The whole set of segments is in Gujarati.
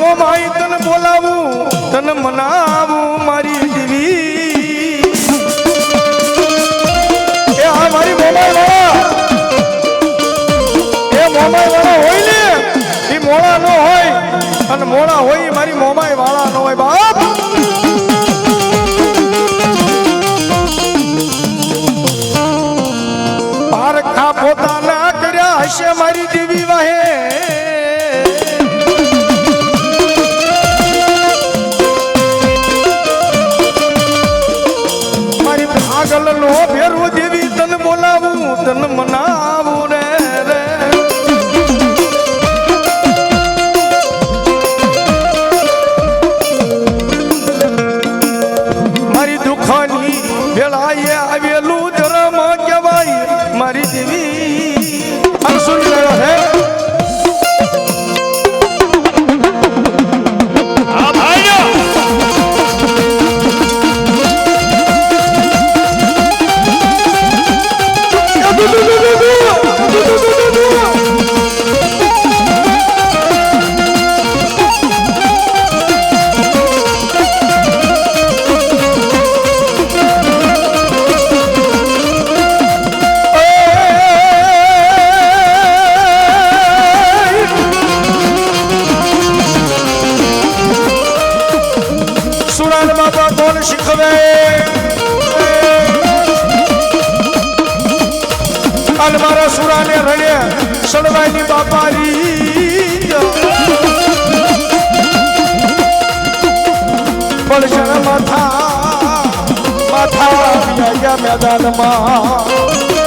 મોમાઈ તને બોલાવું, તને મનાવું મારી દીવી. એ આ મારી મોમાઈ વાળા. એ મોમાઈ વાળા હોય ને, એ મોળા નો હોય, અને મોળા હોય મારી મોમાઈ વાળા નો હોય, બાપ. પોતાના કર્યા હશે મારી દેવી વાહે. સુરાન બાબા કોણ શીખવે અને મારા સુરાને રણે સડવાઈની બાપારી પડશે માથા માથા વ્યાયા મેદાનમાં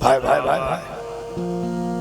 ભાઈ ભાઈ ભાઈ ભાઈ.